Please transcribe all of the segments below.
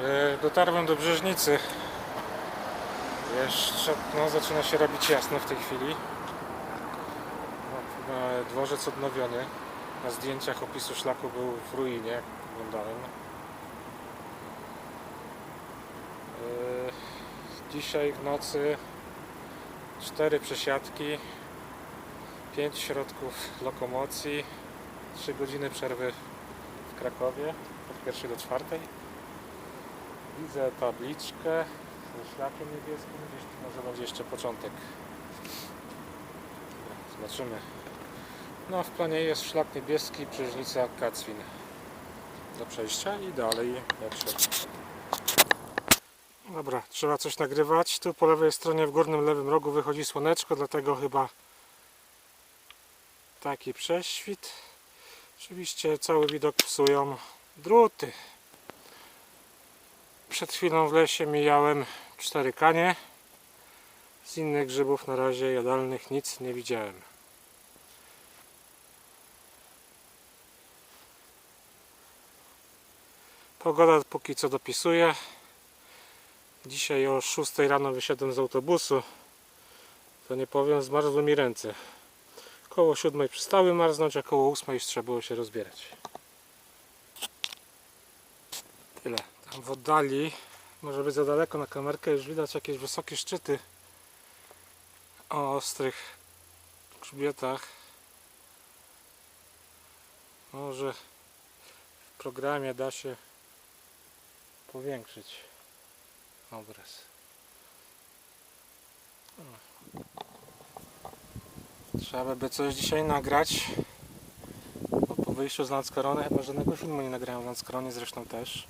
E, Dotarłem do Brzeżnicy. Jeszcze no, zaczyna się robić jasno w tej chwili. No, dworzec odnowiony. Na zdjęciach opisu szlaku był w ruinie, jak oglądałem. E, Dzisiaj w nocy cztery przesiadki, pięć środków lokomocji, 3 godziny przerwy w Krakowie od pierwszej do czwartej. Widzę tabliczkę ze szlakiem niebieskim, gdzieś tu może będzie jeszcze początek. Zobaczymy. No w planie jest szlak niebieski, Brzeżnica, Kacwin do przejścia i dalej jak szedł. Dobra, trzeba coś nagrywać. Tu po lewej stronie w górnym lewym rogu wychodzi słoneczko, dlatego chyba taki prześwit. Oczywiście cały widok psują druty. Przed chwilą w lesie mijałem cztery kanie. Z innych grzybów na razie jadalnych nic nie widziałem. Pogoda póki co dopisuje. Dzisiaj o 6 rano wysiadłem z autobusu. To nie powiem, zmarzły mi ręce. Koło 7 przestały marznąć, a koło 8 już trzeba było się rozbierać. Tyle. W oddali, może być za daleko na kamerkę, już widać jakieś wysokie szczyty o ostrych grzbietach. Może w programie da się powiększyć obraz. Trzeba by coś dzisiaj nagrać. Bo po wyjściu z Landskrony chyba żadnego filmu nie nagrałem w Landskronie, zresztą też.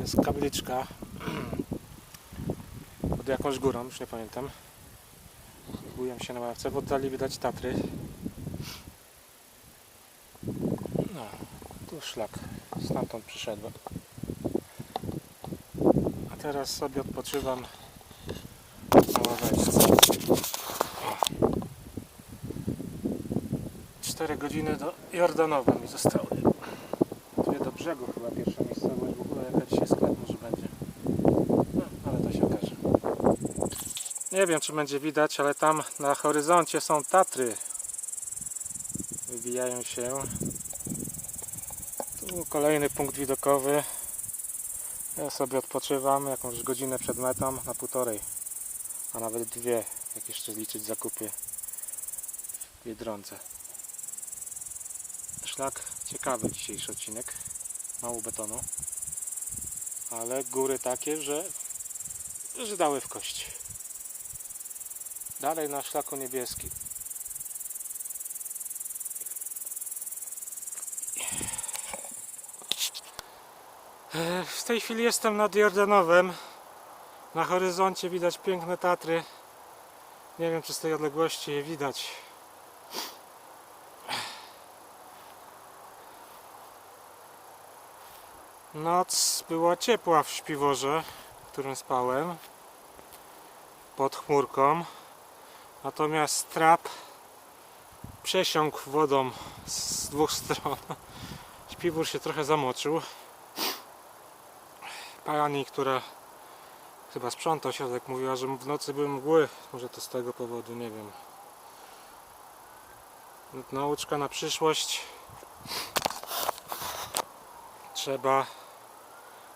Jest kapliczka pod jakąś górą, już nie pamiętam. Buję się na ławce, w oddali widać Tatry. No, tu szlak, stamtąd przyszedłem. A teraz sobie odpoczywam na ławeczce. 4 godziny do Jordanowa mi zostały. Brzegu chyba pierwsza miejscowość. W ogóle jaka dzisiaj sklep może będzie. No, ale to się okaże. Nie wiem czy będzie widać, ale tam na horyzoncie są Tatry. Wybijają się. Tu kolejny punkt widokowy. Ja sobie odpoczywam jakąś godzinę przed metą na półtorej, a nawet dwie, jak jeszcze liczyć zakupy w Biedronce. Szlak ciekawy dzisiejszy odcinek. Mało betonu. Ale góry takie, że, że dały w kość. Dalej na szlaku niebieskim. E, W tej chwili jestem nad Jordanowem. Na horyzoncie widać piękne Tatry. Nie wiem czy z tej odległości je widać. Noc była ciepła w śpiworze, w którym spałem. Pod chmurką. Natomiast trap przesiąkł wodą z dwóch stron. Śpiwór się trochę zamoczył. Pani, która chyba sprząta ośrodek, mówiła, że w nocy były mgły. Może to z tego powodu, nie wiem. Nauczka na przyszłość. Trzeba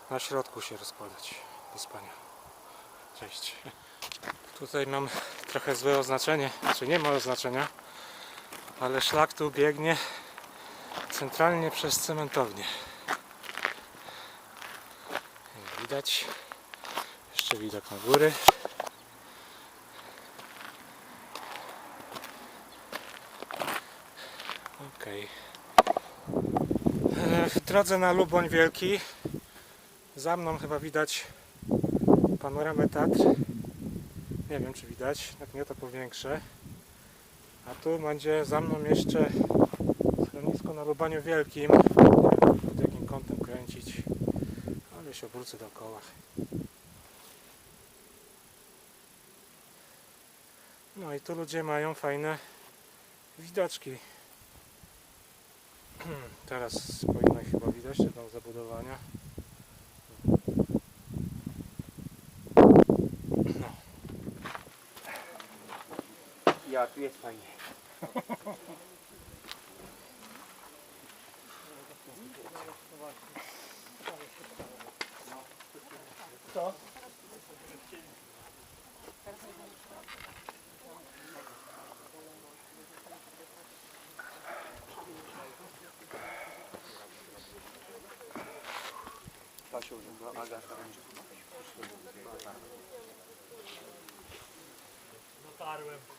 na środku się rozkładać do spania. Cześć. Tutaj mam trochę złe oznaczenie, czy nie ma oznaczenia, ale szlak tu biegnie centralnie przez cementownię. Widać. Jeszcze widok na góry. Okej. E, W drodze na Luboń Wielki za mną chyba widać panoramę Tatr. Nie wiem czy widać, jak nie to powiększę. A tu będzie za mną jeszcze schronisko na Lubaniu Wielkim. Pod jakim kątem kręcić, ale się obrócę dookoła. No i tu ludzie mają fajne widoczki. Teraz powinno chyba widać, te zabudowania. Ja, tu jest fajnie. Agata będzie. Dotarłem.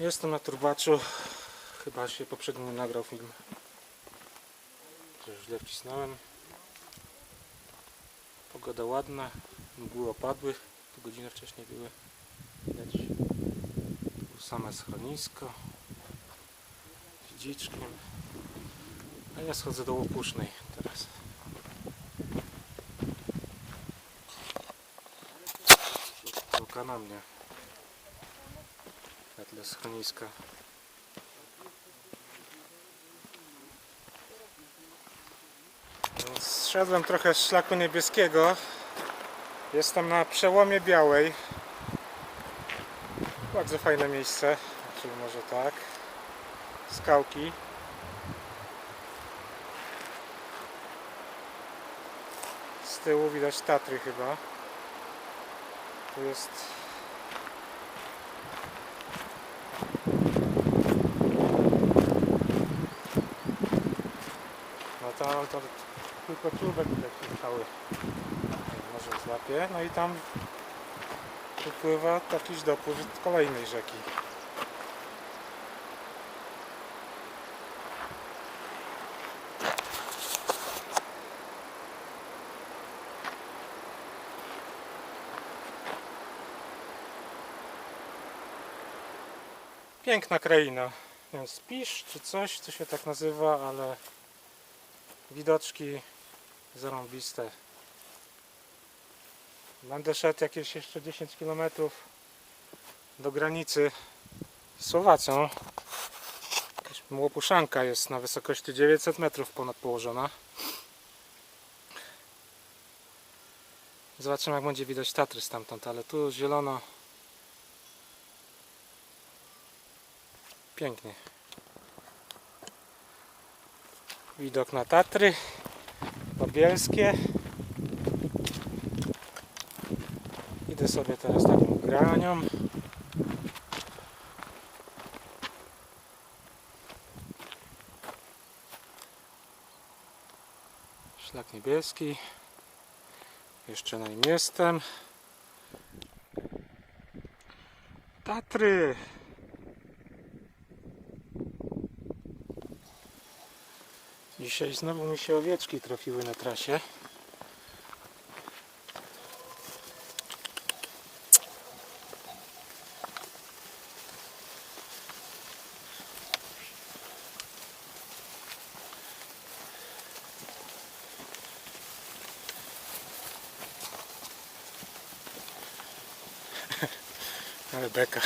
Jestem na turbaczu. Chyba się poprzednio nagrał film. Źle wcisnąłem. Pogoda ładna. Mgły opadły. Tu godzinę wcześniej były. Widać. Tu same schronisko. Z dziczkiem. A ja schodzę do Łopusznej teraz. Oka na mnie. Na tle schroniska. Zszedłem trochę z szlaku niebieskiego. Jestem na przełomie białej. Bardzo fajne miejsce. Czyli może tak. Skałki. Z tyłu widać Tatry chyba. Tu jest No tam to tylko czubek się cały. Może złapie. No i tam wypływa jakiś dopływ kolejnej rzeki. Piękna kraina. Nie wiem, Spisz czy coś, co się tak nazywa, ale widoczki zarąbiste. Będę szedł jakieś jeszcze 10 km do granicy z Słowacją. Jakaś łopuszanka jest na wysokości 900 metrów ponad położona. Zobaczymy jak będzie widać Tatry stamtąd, ale tu zielono. Pięknie. Widok na Tatry. Pobielskie. Idę sobie teraz taką granią. Szlak niebieski. Jeszcze na nim jestem. Tatry! Dzisiaj znowu mi się owieczki trafiły na trasie. Ale beka.